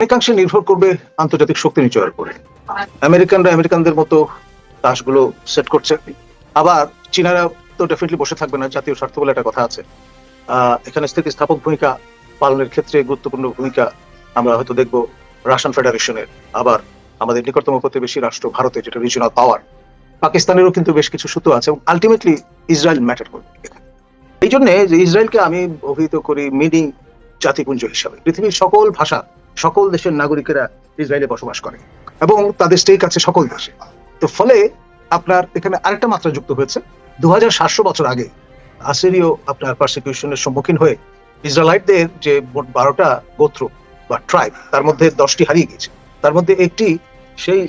অনেকাংশে নির্ভর করবে আন্তর্জাতিক শক্তি নিচয়ের উপরে। আমেরিকানরা আমেরিকানদের মতো তাসগুলো সেট করছে। আবার চীনারা তো ডেফিনেটলি বসে থাকবে না, জাতীয় স্বার্থ বলে একটা কথা আছে। এখানে স্থিতিস্থাপক ভূমিকা পালনের ক্ষেত্রে গুরুত্বপূর্ণ ভূমিকা আমরা হয়তো দেখব রাশিয়ান ফেডারেশনের আবার আমাদের নিকটতম প্রতিবেশী রাষ্ট্র ভারতের, যেটা রিজনাল পাওয়ার পাকিস্তানেরও কিন্তু বেশ কিছু সূত্র আছে, এবং আলটিমেটলি ইসরায়েল ম্যাটার করবে। এই জন্যে যে ইসরায়েলকে আমি অভিহিত করি মিনি জাতিপুঞ্জ হিসাবে। পৃথিবীর সকল ভাষা সকল দেশের নাগরিকেরা ইসরায়েলে বসবাস করে এবং তাদের স্টেক আছে সকল দেশে। তো ফলে আপনার এখানে আরেকটা মাত্রা যুক্ত হয়েছে। দু হাজার সাতশো বছর আগে আসিরীয় আপনার পারসিকিউশনের সম্মুখীন হয়ে ইসরায়েলাইটদের যে মোট বারোটা গোত্র বা ট্রাইব তার মধ্যে দশটি হারিয়ে গেছে তার মধ্যে একটি সেই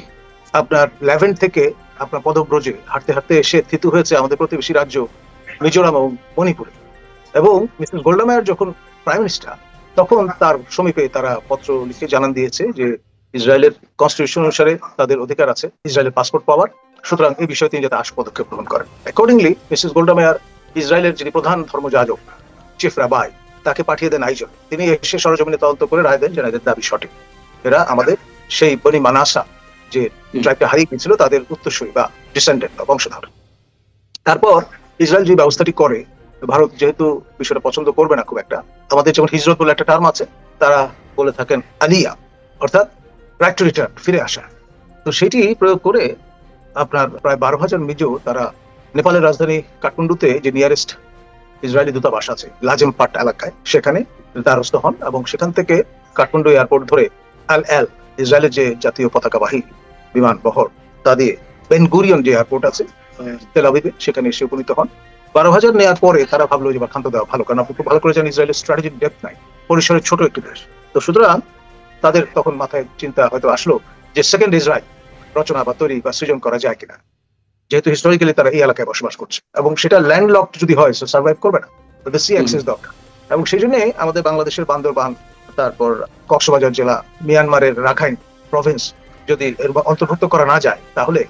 আপনার লেভেন থেকে আপনার পদব্রজে হাঁটতে হাঁটতে এসে থিতু হয়েছে আমাদের প্রতিবেশী রাজ্য মিজোরাম এবং মণিপুরে। এবং মিসেস গোল্ডামায়ার যখন প্রাইম মিনিস্টার তখন তার সমীপে তারা পত্র লিখে জানান দিয়েছে যে ইসরায়েলের কনস্টিটিউশন অনুসারে তাদের অধিকার আছে ইসরায়েলের পাসপোর্ট পাওয়ার। সুতরাং এই বিষয়ে তিনি যাতে আশু পদক্ষেপ গ্রহণ করেন। অ্যাকর্ডিংলি মিসেস গোল্ডামেয়ার ইসরায়েলের যিনি প্রধান ধর্মযাজক চিফ রাবাই তাকে পাঠিয়ে দেন আইজন তিনি এসে সরজমিনে তদন্ত করে রায় দেন যে এদের দাবি সঠিক। এরা আমাদের সেই বনি মানাসা যে ট্রাইবটা হারিয়ে গিয়েছিল তাদের উত্তরসূরি বা ডিসেন্ডেন্ট বা বংশধর। তারপর ইসরায়েল যে ব্যবস্থাটি করে ভারত যেহেতু বিষয়টা পছন্দ করবে না খুব একটা, আমাদের যেমন হিজরত বলে একটা টার্ম আছে, তারা বলে থাকেন আলিয়া, অর্থাৎ রাইট টু রিটার্ন ফিরে আসা। তো সেটি প্রয়োগ করে আপনার প্রায় বারো হাজার মিজো তারা নেপালের রাজধানী কাঠমান্ডুতে যে নিয়ারেস্ট ইসরায়েলি দূতাবাস আছে, লাজেম পাট এলাকায়, সেখানে দ্বারস্থ হন এবং সেখান থেকে কাঠমান্ডু এয়ারপোর্ট ধরে আল এল, ইসরায়েলের যে জাতীয় পতাকাবাহী বিমান বহর, তা দিয়ে বেনগুরিয়ন যে এয়ারপোর্ট আছে তেল আবিবে, সেখানে এসে উপনীত হন। বারো হাজার নেওয়ার পরে তারা ভাবলো যে এবার দেওয়া ভালো কারণ আপনি খুব ভালো করে জানেন ইসরায়েলের স্ট্র্যাটেজিক ডেপথ নাই। পরিসরে ছোট একটি দেশ। তো সুতরাং তাদের তখন মাথায় চিন্তা হয়তো আসলো যে সেকেন্ড ইসরায়েল রচনা বা তৈরি বা সৃজন করা যায় কিনা। যেহেতু হিস্টোরিক্যালি তারা এই এলাকায় বসবাস করছে এবং সেটা ল্যান্ডলকড যদি হয় সার্ভাইভ করবে না। তাদের সি অ্যাক্সেস দরকার। এবং সেই জন্য আমাদের বাংলাদেশের বান্দরবান তারপর কক্সবাজার জেলা মিয়ানমারের রাখাইন প্রভিন্স যদি অন্তর্ভুক্ত করা না যায় তাহলে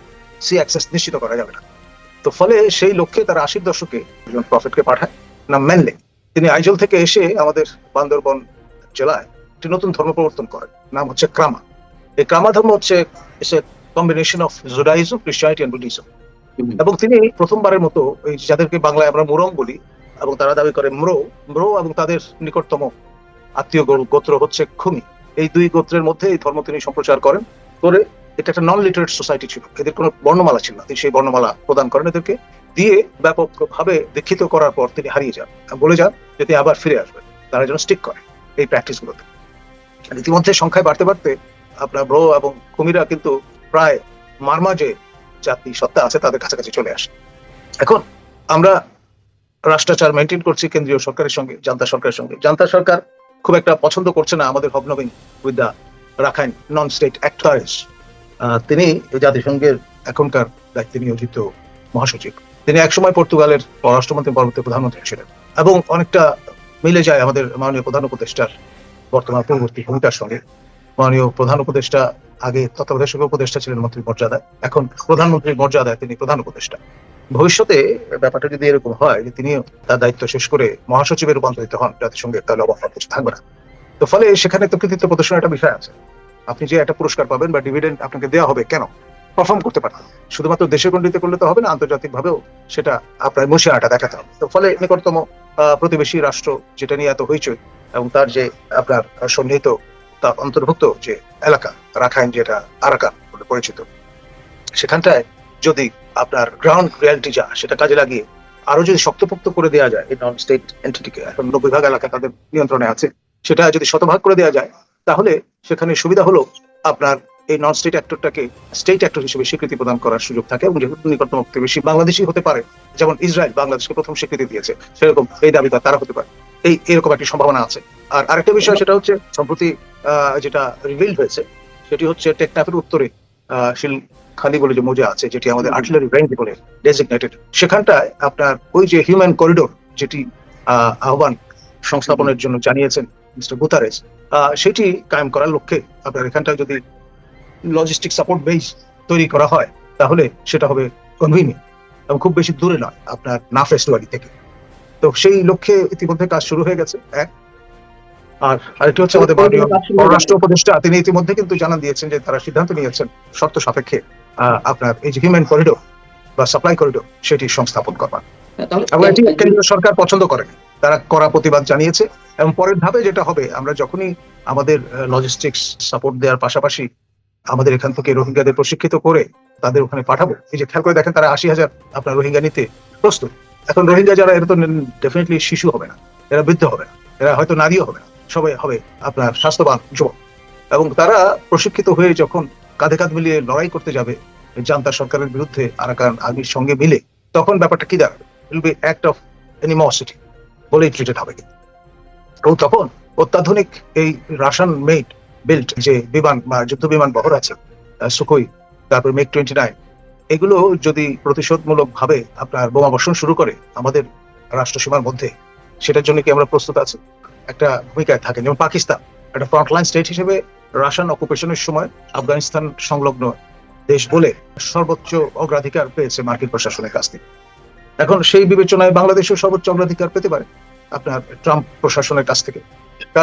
সি অ্যাক্সেস নিশ্চিত করা যাবে না। তো ফলে সেই লক্ষ্যে তারা আশির দশকে একজন প্রফেটকে পাঠায় নাম ম্যানলে তিনি আইজল থেকে এসে আমাদের বান্দরবন জেলায় একটি নতুন ধর্ম প্রবর্তন করেন নাম হচ্ছে ক্রামা। এই ক্রামা ধর্ম হচ্ছে combination of Judaism Christianity and Buddhism এবং তিনি প্রথমবারের মতো এই যাদেরকে বাংলায় আমরা মুরং বলি এবং তারা দাবি করে ম্রো ম্রো এবং তাদের নিকটতম আত্মীয় গোত্র হচ্ছে খুমি। এই দুই গোত্রের মধ্যে এই ধর্ম তিনি সম্প্রচার করেন করে এটা একটা নন লিটারেট সোসাইটি ছিল। এদের কোনো বর্ণমালা ছিল না। তিনি সেই বর্ণমালা প্রদান করেন এদেরকে। দিয়ে ব্যাপকভাবে দীক্ষিত করার পর তিনি হারিয়ে যান। বলে যান যে তিনি আবার ফিরে আসবেন। তারা যেন স্টিক করে এই প্র্যাকটিস গুলোতে ইতিমধ্যে সংখ্যায় বাড়তে বাড়তে আপনার ব্রো এবং কুমিরা কিন্তু প্রায় মারমা যে জাতি সত্তা আছে, তাদের কাছাকাছি চলে আসে। এখন আমরা রাষ্ট্রাচার মেনটেন করছি কেন্দ্রীয় সরকারের সঙ্গে, জান্তা সরকারের সঙ্গে। জান্তা সরকার খুব একটা পছন্দ করছে না আমাদের হবনবিন with the Rakhine non state actors তিনি জাতিসংঘের এখনকার দায়িত্বে নিয়োজিত মহাসচিব। তিনি একসময় পর্তুগালের পররাষ্ট্রমন্ত্রী পরবর্তী প্রধানমন্ত্রী ছিলেন এবং অনেকটা মিলে যায় আমাদের মাননীয় প্রধান উপদেষ্টার বর্তমান পূর্ববর্তী ভূমিকার সঙ্গে। মাননীয় প্রধান উপদেষ্টা, আগে তত্ত্বাবধায়ক উপদেষ্টা ছিলেন মন্ত্রীর মর্যাদায় এখন প্রধানমন্ত্রীর মর্যাদায় তিনি প্রধান উপদেষ্টা। ভবিষ্যতে ব্যাপারটা যদি এরকম হয়, যে তিনি তার দায়িত্ব শেষ করে মহাসচিবে রূপান্তরিত হন জাতিসংঘের তাহলে হওয়ার কিছু থাকবে না। তো ফলে সেখানে তো কৃতিত্ব প্রদর্শনের একটা বিষয় আছে। আপনি যে একটা পুরস্কার পাবেন বা ডিভিডেন্ড আপনাকে দেওয়া হবে, কেন? পারফর্ম করতে পারতেন শুধুমাত্র দেশে গণ্ডিত করলে তো হবে না আন্তর্জাতিক ভাবেও সেটা আপনার মুশিয়ানাটা দেখাতে হবে। তো ফলে নিকটতম প্রতিবেশী রাষ্ট্র যেটা নিয়ে এত হইচই এবং তার যে আপনার সন্নিহিত, তার অন্তর্ভুক্ত যে এলাকা, রাখাইন যেটা আরাকান বলে পরিচিত, সেখানটায় যদি আপনার গ্রাউন্ড রিয়ালিটি যা, সেটা কাজে লাগিয়ে আরও যদি শক্তপোক্ত করে দেওয়া যায়, এই নন স্টেট এন্টিটিকে এখন নব্বই ভাগ এলাকা তাদের নিয়ন্ত্রণে আছে, সেটা যদি শতভাগ করে দেওয়া যায় তাহলে সেখানে সুবিধা হলো আপনার এই নন স্টেট অ্যাক্টরটাকে স্টেট অ্যাক্টর হিসেবে স্বীকৃতি প্রদান করার সুযোগ থাকে এবং যেহেতু নিকটতম প্রতিবেশী বাংলাদেশি হতে পারে যেমন ইসরায়েল বাংলাদেশকে প্রথম স্বীকৃতি দিয়েছে সেরকম এই দাবিদার তারা হতে পারে। এই এরকম একটি সম্ভাবনা আছে। আর আরেকটা বিষয় সেটা হচ্ছে সম্প্রতি যেটা রিভিল হয়েছে সেটি হচ্ছে টেকনাফের উত্তরে শিল খালি বলে যে মোজা আছে যেটি আমাদের আর্টিলারি রেঞ্জ বলে ডেজিগনেটেড সেখানটায় আপনার ওই যে হিউম্যান করিডোর যেটি আহ, আহ্বান সংস্থাপনের জন্য জানিয়েছেন মিস্টার গুতারেস সেটি কায়েম করার লক্ষ্যে আপনার এখানটায় যদি লজিস্টিক সাপোর্ট বেস তৈরি করা হয় তাহলে সেটা হবে কনভিনিয়েন্ট এবং খুব বেশি দূরে নয় আপনার নাফেস্টুয়ারি থেকে। তো সেই লক্ষ্যে ইতিমধ্যে কাজ শুরু হয়ে গেছে এক আর আরেকটি হচ্ছে আমাদের পররাষ্ট্র উপদেষ্টা তিনি ইতিমধ্যে কিন্তু জানান দিয়েছেন যে তারা সিদ্ধান্ত নিয়েছেন শর্ত সাপেক্ষে আহ, আপনার এই যে হিউম্যান করিডোর বা সাপ্লাই করিডোর সেটি সংস্থাপন করবার এবং এটি কেন্দ্রীয় সরকার পছন্দ করে। তারা কড়া প্রতিবাদ জানিয়েছে এবং পরের ধাপে যেটা হবে আমরা যখনই আমাদের লজিস্টিক্স সাপোর্ট দেওয়ার পাশাপাশি আমাদের এখান থেকে রোহিঙ্গাদের প্রশিক্ষিত করে তাদের ওখানে পাঠাবো এই যে খেয়াল করে দেখেন তারা আশি হাজার আপনার রোহিঙ্গা নিতে প্রস্তুত। এখন রোহিঙ্গা যারা এরা তো ডেফিনেটলি শিশু হবে না এরা বৃদ্ধ হবে না এরা হয়তো নারীও হবে না সবাই হবে আপনার স্বাস্থ্যবান যুবক। এবং তারা প্রশিক্ষিত হয়ে যখন কাঁধে কাঁধ মিলিয়ে লড়াই করতে যাবে জান্তা সরকারের বিরুদ্ধে আরাকান আর্মির সঙ্গে মিলে তখন ব্যাপারটা কি দাঁড়াবে? অ্যাক্ট অফ এনিমসিটি বলেই ট্রিটেড হবে তখন অত্যাধুনিক এই রাশিয়ান মেড বিল্ট যে বিমান বা যুদ্ধ বিমান বহর আছে সুকই মেক টোয়েন্টি নাইন এগুলো যদি প্রতিশোধমূলক ভাবে আপনার বোমা বর্ষণ শুরু করে আমাদের রাষ্ট্র সীমার মধ্যে, সেটার জন্য কি আমরা প্রস্তুত আছি? একটা ভূমিকায় থাকে, যেমন পাকিস্তান, একটা ফ্রন্টলাইন স্টেট হিসেবে রাশিয়ান অকুপেশনের সময় আফগানিস্তান সংলগ্ন দেশ বলে সর্বোচ্চ অগ্রাধিকার পেয়েছে মার্কিন প্রশাসনের কাছ থেকে। এখন সেই বিবেচনায় বাংলাদেশও সর্বোচ্চ অগ্রাধিকার পেতে পারে আপনার ট্রাম্প প্রশাসনের কাছ থেকে।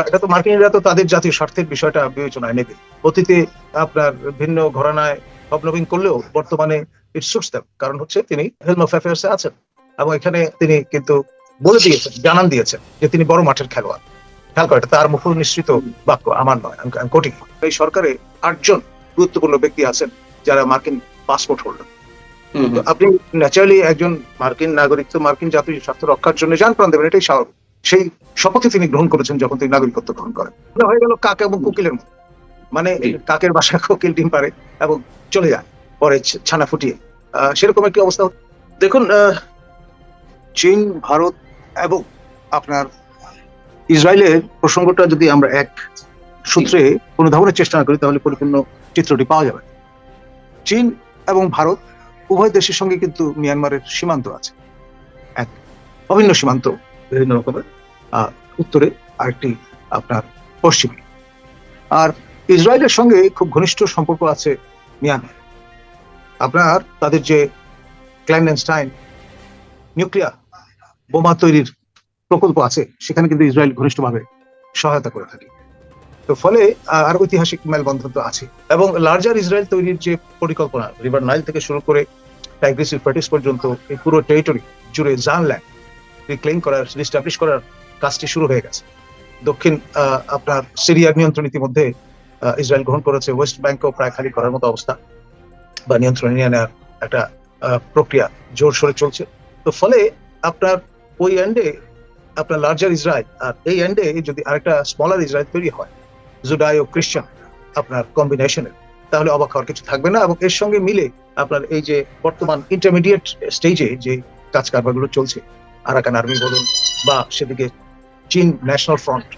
এটা তো মার্কিনরা তো তাদের জাতীয় স্বার্থের বিষয়টা বিবেচনায় নেবে। অতীতে আপনার ভিন্ন ঘরানায় হবনবিং করলেও বর্তমানে কারণ হচ্ছে তিনি হেলম অফ অ্যাফেয়ার্স আছেন এবং এখানে তিনি কিন্তু বলে দিয়েছেন, জানান দিয়েছেন যে তিনি বড় মাঠের খেলোয়াড়। খেয়াল করে তার মুখ নিঃসৃত বাক্য, আমার নয়, আমি কোটি এই সরকারে আটজন গুরুত্বপূর্ণ ব্যক্তি আছেন যারা মার্কিন পাসপোর্ট হোল্ডার তো আপনি ন্যাচারালি একজন মার্কিন নাগরিক তো মার্কিন জাতীয় স্বার্থ রক্ষার জন্য যান প্রাণ দেবেন এটাই স্বাভাবিক। সেই শপথই তিনি গ্রহণ করেছেন যখন তিনি নাগরিকত্ব গ্রহণ করেন। হয়ে গেল কাক এবং কোকিলের মতো। মানে কাকের বাসায় কোকিল ডিম পারে এবং চলে যায় পরে ছানা ফুটিয়ে। সেরকম একটি অবস্থা দেখুন চীন ভারত এবং আপনার ইসরায়েলের প্রসঙ্গটা যদি আমরা এক সূত্রে অনুধাবনের চেষ্টা না করি তাহলে পরিপূর্ণ চিত্রটি পাওয়া যাবে। চীন এবং ভারত উভয় দেশের সঙ্গে কিন্তু মিয়ানমারের সীমান্ত আছে। এক অভিন্ন সীমান্ত। বিভিন্ন রকমের। আর উত্তরে আরেকটি আপনার পশ্চিমে। আর ইসরায়েলের সঙ্গে খুব ঘনিষ্ঠ সম্পর্ক আছে মিয়ানমার। আপনার তাদের যে ক্ল্যান্ডেনস্টাইন নিউক্লিয়ার বোমা তৈরির প্রকল্প আছে সেখানে কিন্তু ইসরায়েল ঘনিষ্ঠভাবে সহায়তা করে থাকে। তো ফলে আর ঐতিহাসিক মেলবন্ধন তো আছে। এবং লার্জার ইসরায়েল তৈরির যে পরিকল্পনা, রিভার নাইল থেকে শুরু করে টাইগ্রিস ইউফ্রেটিস পর্যন্ত এই পুরো টেরিটরি জুড়ে জান ল্যান্ড রিক্লেম করার রিস্টাবলিশ করার কাজটি শুরু হয়ে গেছে। দক্ষিণ আপনার সিরিয়ার নিয়ন্ত্রণ ইতিমধ্যে ইসরায়েল গ্রহণ করেছে। ওয়েস্ট ব্যাংকও প্রায় খালি করার মতো অবস্থা বা নিয়ন্ত্রণে নিয়ে নেওয়ার একটা প্রক্রিয়া জোর সোরে চলছে। তো ফলে আপনার ওই এন্ডে আপনার লার্জার ইসরায়েল, আর এই এন্ডে যদি আরেকটা স্মলার ইসরায়েল তৈরি হয় জুডাই ও খ্রিস্টান আপনার কম্বিনেশনের তাহলে অবাক হওয়ার কিছু থাকবে না এবং এর সঙ্গে মিলে আপনার এই যে বর্তমান ইন্টারমিডিয়েট স্টেজে যে কাজ কারবারগুলো চলছে আরাকান আর্মি বলুন বা সেদিকে চীন ন্যাশনাল ফ্রন্ট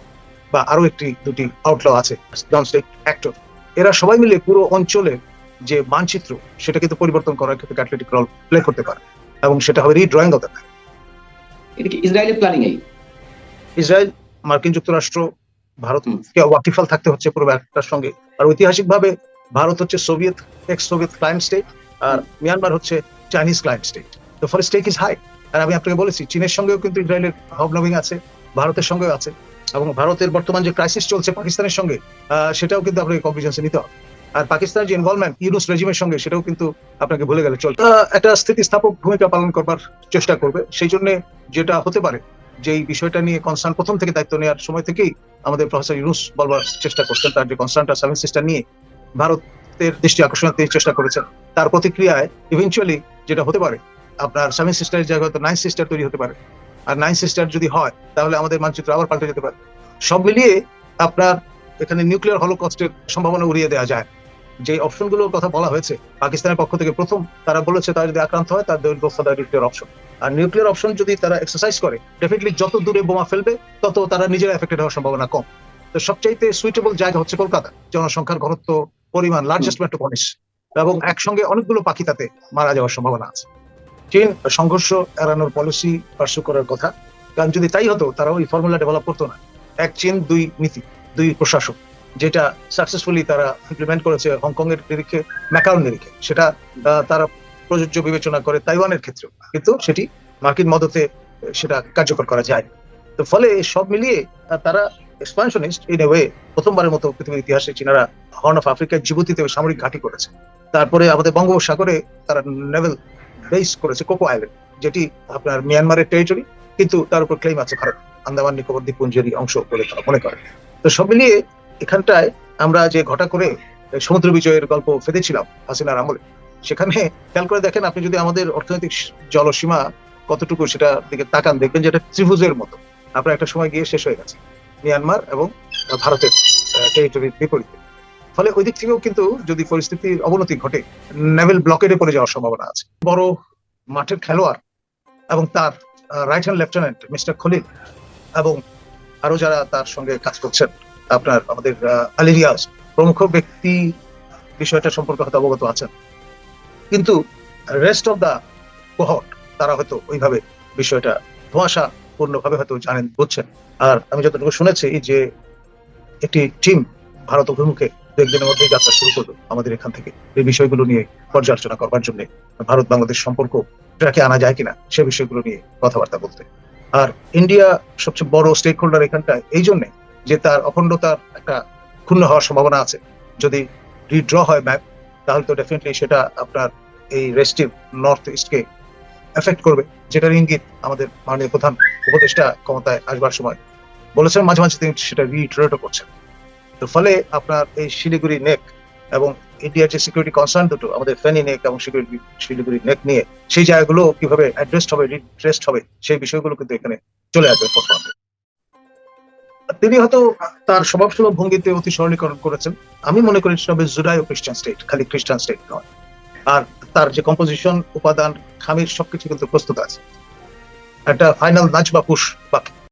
বা আরও একটি দুটি আউটল আছে নন স্টেট অ্যাক্টর এরা সবাই মিলে পুরো অঞ্চলের যে মানচিত্র সেটা কিন্তু পরিবর্তন করার ক্ষেত্রে ক্যাটালিটিক রোল প্লে করতে পারে এবং সেটা হবে রিড্রয়িং অফ দ্য ইসরায়েলের প্ল্যানিং এই? ইসরায়েল মার্কিন যুক্তরাষ্ট্র ভারতকে। ওয়াকিফাল থাকতে হচ্ছে পুরো ব্যাপারটার সঙ্গে। আর ঐতিহাসিকভাবে ভারত হচ্ছে Soviet ex Soviet client state আর মিয়ানমার হচ্ছে চাইনিজ ক্লায়েন্ট স্টেট তো ফর স্টেক ইজ হাই আর আমি আপনাকে বলেছি চীনের সঙ্গেও কিন্তু ইসরায়েলের হবনবিং আছে ভারতের সঙ্গেও আছে এবং ভারতের বর্তমান যে ক্রাইসিস চলছে পাকিস্তানের সঙ্গে আহ, সেটাও কিন্তু আপনাকে কম্পিটেন্সে নিতে হবে। আর পাকিস্তানের যে ইনভলভমেন্ট ইউনুস রেজিমের সঙ্গে সেটাও কিন্তু আপনাকে ভুলে গেলে চলবে। একটা স্থিতিস্থাপক ভূমিকা পালন করবার চেষ্টা করবে। সেই জন্য যেটা হতে পারে যে বিষয়টা নিয়ে কনসার্ন প্রথম থেকে দায়িত্ব নেওয়ার সময় থেকেই আমাদের প্রফেসর ইউনুস বলবার চেষ্টা করছেন, তার যে কনসার্নটা সেভেন সিস্টার নিয়ে ভারতের দৃষ্টি আকর্ষণ তিনি চেষ্টা করেছেন। তার প্রতিক্রিয়ায় ইভেনচুয়ালি যেটা হতে পারে, আপনার সেভেন সিস্টারের জায়গায় হয়তো নাইন সিস্টার তৈরি হতে পারে। আর নাইন সিস্টার যদি হয়, তাহলে আমাদের মানচিত্র আবার পাল্টে যেতে পারে। সব মিলিয়ে আপনার এখানে নিউক্লিয়ার হলোকস্টের সম্ভাবনা উড়িয়ে দেওয়া যায়। যে অপশনগুলোর কথা বলা হয়েছে, পাকিস্তানের পক্ষ থেকে প্রথম তারা বলেছে, তারা যদি আক্রান্ত হয়, তার দৈর্ঘ্য অপশন আর নিউক্লিয়ার অপশন যদি তারা এক্সারসাইজ করে ডেফিনেটলি যত দূরে বোমা ফেলবে, তত তারা নিজেরা এফেক্টেড হওয়ার সম্ভাবনা কম। তো সবচাইতে সুইটেবল জায়গা হচ্ছে কলকাতা। জনসংখ্যার ঘনত্ব, পরিমাণ লার্জেস্ট মেট্রোপলিস এবং একসঙ্গে অনেকগুলো পাখি তাতে মারা যাওয়ার সম্ভাবনা আছে। চীন সংঘর্ষ এড়ানোর পলিসি পার্সু করার কথা। কারণ যদি তাই হতো তারা ওই ফর্মুলা ডেভেলপ করতো না। এক চীন, দুই নীতি, দুই প্রশাসক যেটা সাকসেসফুলি তারা ইমপ্লিমেন্ট করেছে হংকং এর নিরিখে ম্যাকাউন নিরিখে। সেটা তারা প্রযোজ্য বিবেচনা করে তাইওয়ানের ক্ষেত্রে কিন্তু সেটি মার্কিন মদতে সেটা কার্যকর করা যায়। তো ফলে সব মিলিয়ে তারা এক্সপানশনিস্ট ইন ওয়ে প্রথমবারের মতো পৃথিবীর ইতিহাসে চীনারা হর্ন অফ আফ্রিকায় জিবুতিতে সামরিক ঘাঁটি করেছে। তারপরে আমাদের বঙ্গোপসাগরে তারা নেভেল বেস করেছে কোকো আইল্যান্ড যেটি আপনার মিয়ানমারের টেরিটরি কিন্তু তার উপর ক্লেম আছে ভারত। আন্দামান নিকোবর দ্বীপপুঞ্জেরই অংশ বলে তারা মনে করে। তো সব মিলিয়ে এখানটায় আমরা যে ঘটা করে সমুদ্র বিজয়ের গল্প ফেঁদেছিলাম হাসিনার আমলে সেখানে খেয়াল করে দেখেন আপনি যদি আমাদের অর্থনৈতিক জলসীমা কতটুকু সেটা দিকে তাকান দেখবেন যেটা ত্রিভুজের মতো। আপনার একটা সময় গিয়ে শেষ হয়ে গেছে। মিয়ানমার এবং ভারতের টেরিটরির বিপরীতে। ফলে ওই দিক থেকেও কিন্তু যদি পরিস্থিতির অবনতি ঘটে নেভেল ব্লকেডে পড়ে যাওয়ার সম্ভাবনা আছে। বড় মাঠের খেলোয়াড় এবং তার right hand lieutenant mister Khalil এবং আরও যারা তার সঙ্গে কাজ করছেন আপনার আমাদের আহ, আলী প্রমুখ ব্যক্তি বিষয়টা সম্পর্কে হয়তো অবগত আছেন। কিন্তু রেস্ট অফ দা কোহট তারা হয়তো ওইভাবে বিষয়টা ধোঁয়াশা পূর্ণভাবে হয়তো জানেন, বুঝছেন। আর আমি যতটুকু শুনেছি যে একটি টিম ভারত অভিমুখে একদিনের মধ্যেই যাত্রা শুরু করল আমাদের এখান থেকে। এই বিষয়গুলো নিয়ে পর্যালোচনা করবার জন্য ভারত বাংলাদেশ সম্পর্ক ট্র্যাকে আনা যায় কিনা, সে বিষয়গুলো নিয়ে কথাবার্তা বলতে। আর ইন্ডিয়া সবচেয়ে বড় স্টেক হোল্ডার এখানটায় এই জন্যে যে তার অখণ্ডতার একটা ক্ষুণ্ণ হওয়ার সম্ভাবনা আছে। যদি রিড্র হয় ম্যাপ তাহলে তো ডেফিনেটলি সেটা আপনার এই রেস্টিভ নর্থ ইস্টকে এফেক্ট করবে, যেটার ইঙ্গিত আমাদের মাননীয় প্রধান উপদেষ্টা ক্ষমতায় আসবার সময় বলেছেন। মাঝে মাঝে তিনি সেটা রিট্রেটও করছেন। তো ফলে আপনার এই শিলিগুড়ি নেক এবং ইন্ডিয়ার যে সিকিউরিটি কনসার্ন দুটো, আমাদের ফেনি নেক এবং শিলিগুড়ি শিলিগুড়ি নেক নিয়ে, সেই জায়গাগুলো কীভাবে অ্যাড্রেসড হবে রিড্রেসড হবে, সেই বিষয়গুলো কিন্তু এখানে চলে আসবে। তিনি হয়তো তার স্বভাবসুলভ ভঙ্গিতে অতি সরলীকরণ করেছেন। আমি মনে করি সবে জুরাই ও খ্রিস্টান স্টেট, খালি খ্রিস্টান স্টেট নয়। আর তার যে কম্পোজিশন উপাদান, খামির সবকিছু কিন্তু প্রস্তুত আছে। একটা ফাইনাল নাচ বা পুশ বাকি